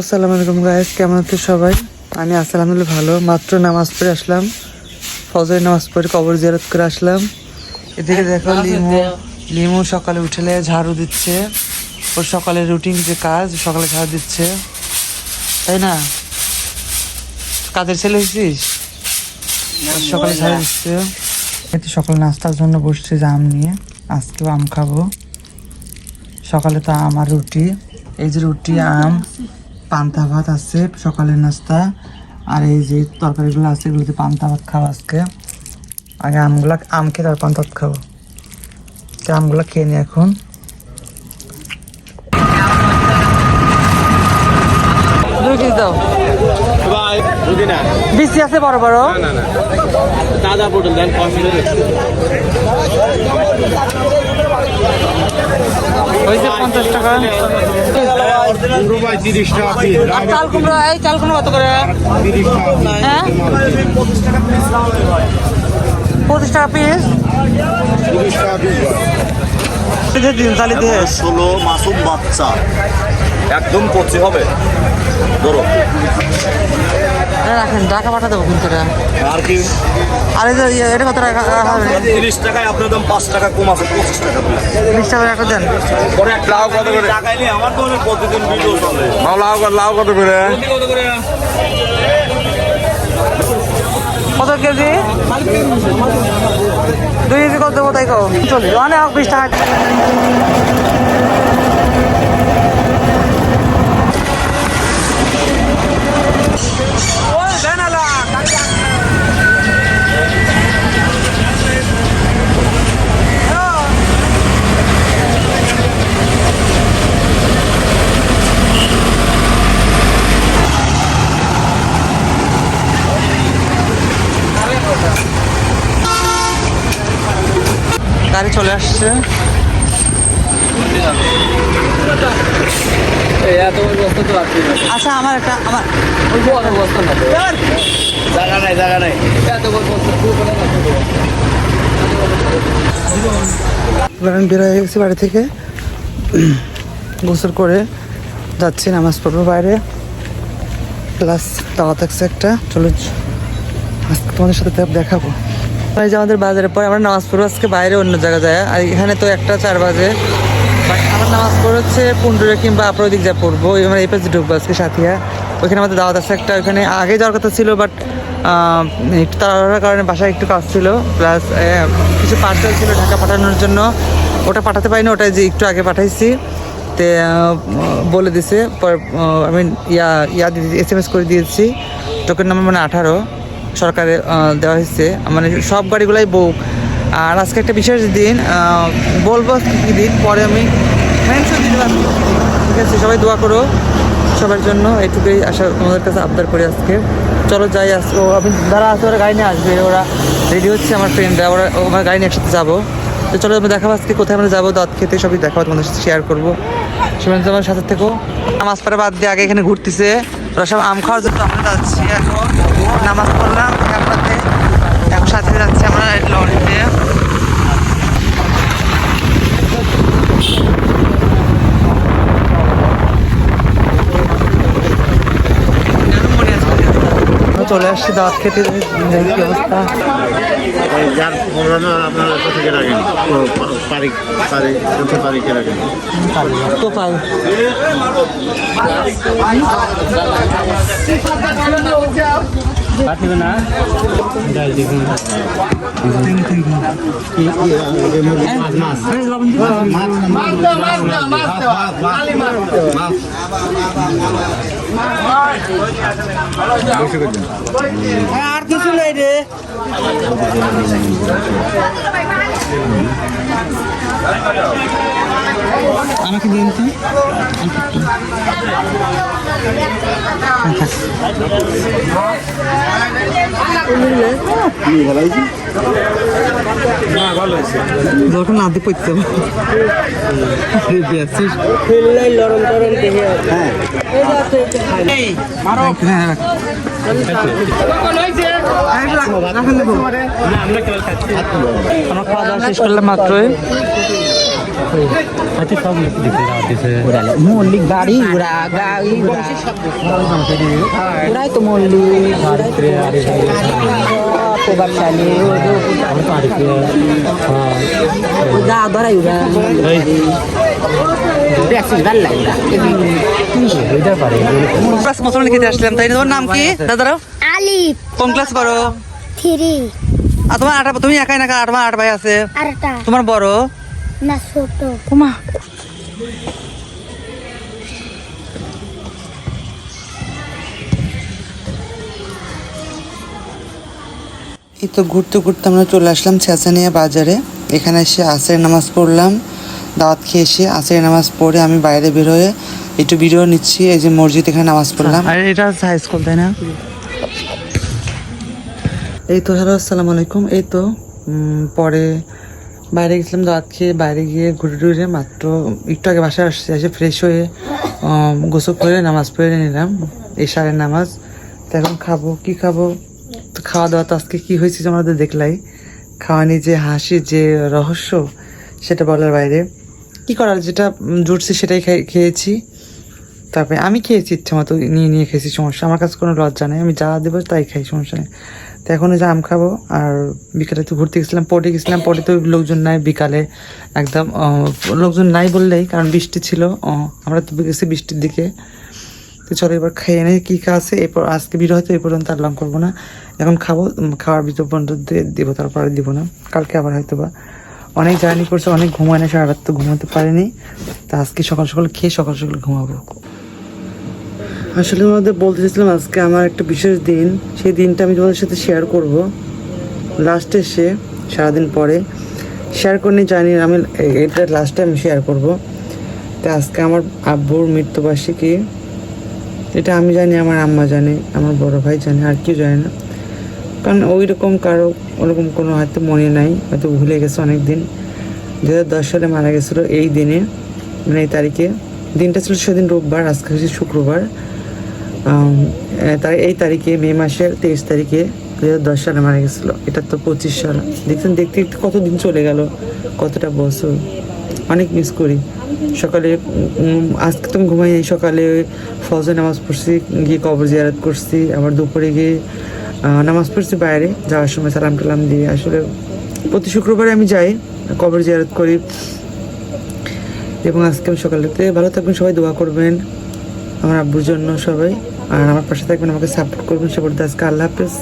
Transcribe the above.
আসসালামু আলাইকুম গাইস কেমন আছো সবাই? আমি আলহামদুলিল্লাহ ভালো মাত্র নামাজ পড়ে আসলাম। ফজরের নামাজ পড়ে কবর জিয়ারত করে আসলাম। এদিকে দেখো লিমু লিমু সকালে উঠলে ঝাড়ু দিচ্ছে। ওর সকালে রুটিন যে কাজ সকালে ঝাড়ু দিচ্ছে। তাই না? কাজের ছেলে হয়েছিস? সকালে ঝাড়ু দিচ্ছে। এতে সকালে নাস্তার জন্য বসছে আম নিয়ে। আজকেও আম খাব। সকালে তো আম আর রুটি এই যে রুটি আম। পান্তা ভাত আছে, সকালের নাস্তা, আর এই যে তরকারিগুলো আছে এগুলোতে পান্তা ভাত খাওয়া আজকে। আগে আমগুলা আম খেয়ে তারপর পান্তা ভাত খাব। আমগুলা আমগুলো খেয়ে নি এখন দুই কেজি দাও ভাই যদি না। বিসি আছে বড় বড়। না না তাজা পটল দেন হয়েছে পঞ্চাশ টাকা। চাল কুমড়ো এই চাল কুমড়ো কত করে। হ্যাঁ? পঁচিশ টাকা পিস তিরিশ টাকা পিস ষোলো মাসুম বাচ্চা। একদম কচি হবে? ধরো। রাখেন টাকা পাঠা দেবো কিন্তু আর কি? আর ইয়ে, এটা কত টাকা? তিরিশ টাকায় আপনার দাম পাঁচ টাকা কম আছে পঁচিশ টাকা বিশ টাকা একটা দেন। পরে এক লাউ কত করে? টাকায় নিয়ে আমার তো প্রতিদিন ভিডিও চলে। লাউ কত লাউ কত করে? কত কেজি? দুই কেজি কত দেবো তাই কো চল্লিশ। মানে হোক বিশ টাকা। গাড়ি চলে আসছে। আচ্ছা আমার একটা আমার জায়গা নাই জায়গা নাই। আমি বের হয়ে গেছি বাড়ি থেকে। গোসল করে যাচ্ছি নামাজ পড়ব বাইরে। ক্লাস দাওয়া থাকছে একটা। চলো আজকে তোমাদের সাথে দেখাবো এই যে আমাদের বাজারের পরে আমরা নামাজ পড়ব, আজকে বাইরে অন্য জায়গায় যায়। আর এখানে তো একটা চার বাজে। বাট আমার নামাজ পড়ে হচ্ছে পুন্ডুরে কিংবা আপনার দিক যা পড়ব। আমার এই পাশে ঢুকবো আজকে সাথিয়া। ওইখানে আমাদের দাওয়াত আছে একটা, ওইখানে আগে যাওয়ার কথা ছিল বাট একটু তাড়াহুড়ার কারণে বাসায় একটু কাজ ছিল। প্লাস কিছু পার্সেল ছিল ঢাকা পাঠানোর জন্য। ওটা পাঠাতে পারিনি ওটা যে একটু আগে পাঠাইছি। তে বলে দিছে আমি ইয়া ইয়া এস এম এস করে দিয়েছি। টোকেন নাম্বার মানে আঠারো। সরকারে দেওয়া হয়েছে। মানে সব গাড়িগুলাই বুক আর আজকে একটা বিশেষ দিন বলব কী দিন, পরে আমি মেনশন দিতে ঠিক আছে, সবাই দোয়া করো সবার জন্য। এইটুকুই আশা তোমাদের কাছে আবদার করি আজকে। চলো যাই ও, আমি যারা আছে ওরা গাড়ি নিয়ে আসবে। ওরা রেডি হচ্ছে আমার ফ্রেন্ডরা ওরা আমার গাড়ি নিয়ে একসাথে যাব। তো চলো আমি দেখাবো আজকে কোথায় আমরা যাব। দাঁত খেতে সবই দেখাবো, তোমাদের সাথে শেয়ার করব। সেখানে তোমার সাথে থেকো। নামাজ পড়া বাদ দিয়ে আগে এখানে ঘুরতেছে। ওরা সব আম খাওয়ার জন্য আমরা যাচ্ছি এখন। নামাজ পড়লাম ক্যামেরাতে এখন সাথে যাচ্ছি আমরা লরিতে চলে আসছি দাঁত খেতে কি অবস্থা। যার পুরানো আপনার থেকে রাখেন তারিখ তারিখ তারিখে তো পাই আর কিছু নেই রে আমাকে দিন তো? দরকার না দিয়ে পড়তে হ্যাঁ রাখ। হ্যাঁ, রাখ- রাখেন দেবো। আমরা খাওয়া দাওয়া শেষ করলাম মাত্রই। মল্লিক বাড়ি উড়া গাড়ি উড়া উড়াই তো মল্লিক. প্রভাবশালী ধরাই উড়া আসলাম তাই তোমার নাম কি আলিফ কোন ক্লাস থ্রি আর তোমার আট তুমি একাই না আট আট ভাই আছে তোমার বড় না ছোট। কুমা এই তো ঘুরতে ঘুরতে আমরা চলে আসলাম ছেঁচানিয়া বাজারে। এখানে এসে আসের নামাজ পড়লাম দাওয়াত খেয়ে এসে আসের নামাজ পড়ে আমি বাইরে বের হয়ে একটু ভিডিও নিচ্ছি এই যে মসজিদ এখানে নামাজ পড়লাম। আর এটা হাই স্কুল তাই না? এই তো হ্যালো আসসালামু আলাইকুম। এই তো পরে বাইরে গেছিলাম দাওয়াত খেয়ে বাইরে গিয়ে ঘুরে টুরে মাত্র একটু আগে বাসায় আসছে, এসে ফ্রেশ হয়ে গোসল করে নামাজ পড়ে নিলাম এশারের নামাজ। তো এখন খাব, কি খাব? তো খাওয়া দাওয়া তো আজকে কী হয়েছে তো দেখলাই। খাওয়ানি যে হাসি যে রহস্য, সেটা বলার বাইরে। কি করার, যেটা জুটছে সেটাই খেয়েছি। তারপরে আমি খেয়েছি ইচ্ছা মতো, নিয়ে নিয়ে খেয়েছি, সমস্যা। আমার কাছে কোনো লজ্জা নেই, আমি যা দেবো তাই খাই, সমস্যা নেই। তো এখন যে আম খাব, আর বিকালে তো ঘুরতে গেছিলাম পরে গেছিলাম পরে তো লোকজন নাই বিকালে, একদম লোকজন নাই বললেই, কারণ বৃষ্টি ছিল আমরা তো গেছি বৃষ্টির দিকে। তো চলো এবার খেয়ে নেই কী খা আছে, এরপর আজকে ভিডিও হয়তো এই পর্যন্ত আর লং করব না। এখন খাব খাওয়ার ভিতর পর্যন্ত দেবো, তারপরে দিব না। কালকে আবার হয়তো বা অনেক জার্নি করছে, অনেক ঘুমায় না সারা রাত তো ঘুমাতে পারিনি। তা আজকে সকাল সকাল খেয়ে সকাল সকাল ঘুমাবো। আসলে আমাদের বলতে চাইছিলাম আজকে আমার একটা বিশেষ দিন। সেই দিনটা আমি তোমাদের সাথে শেয়ার করব। লাস্টে এসে, সারাদিন পরে শেয়ার করে নিয়ে জানি আমি এটা লাস্টে আমি শেয়ার করব। তো আজকে আমার আব্বুর মৃত্যুবার্ষিকী। এটা আমি জানি, আমার আম্মা জানে, আমার বড় ভাই জানে, আর কেউ জানে না। কারণ ওই রকম কারও ওরকম কোনো হয়তো মনে নাই, হয়তো ভুলে গেছে অনেক দিন দু হাজার দশ সালে মারা গেছিল এই দিনে মানে এই তারিখে। দিনটা ছিল সেদিন রোববার, আজকে হচ্ছে শুক্রবার। এই তারিখে, মে মাসের তেইশ তারিখে দু হাজার দশ সালে মারা গেছিল। এটা তো পঁচিশ সাল। দেখছেন, দেখতে দেখতে কতদিন চলে গেল, কতটা বছর। অনেক মিস করি। সকালে আজকে তো ঘুমাই নাই। সকালে ফজে নামাজ পড়ছি, গিয়ে কবর জিয়ারত করছি। আবার দুপুরে গিয়ে নামাজ পড়ছি বাইরে, যাওয়ার সময় সালাম টালাম দিয়ে। আসলে প্রতি শুক্রবারে আমি যাই, কবর জিয়ারত করি। এবং আজকে আমি সকালেতে ভালো থাকবেন, সবাই দোয়া করবেন। আমার আব্বুর জন্য সবাই। আর আমার পাশে থাকবেন আমাকে সাপোর্ট করবেন। সাপোর্ট আজকে আল্লাহ হাফেজ।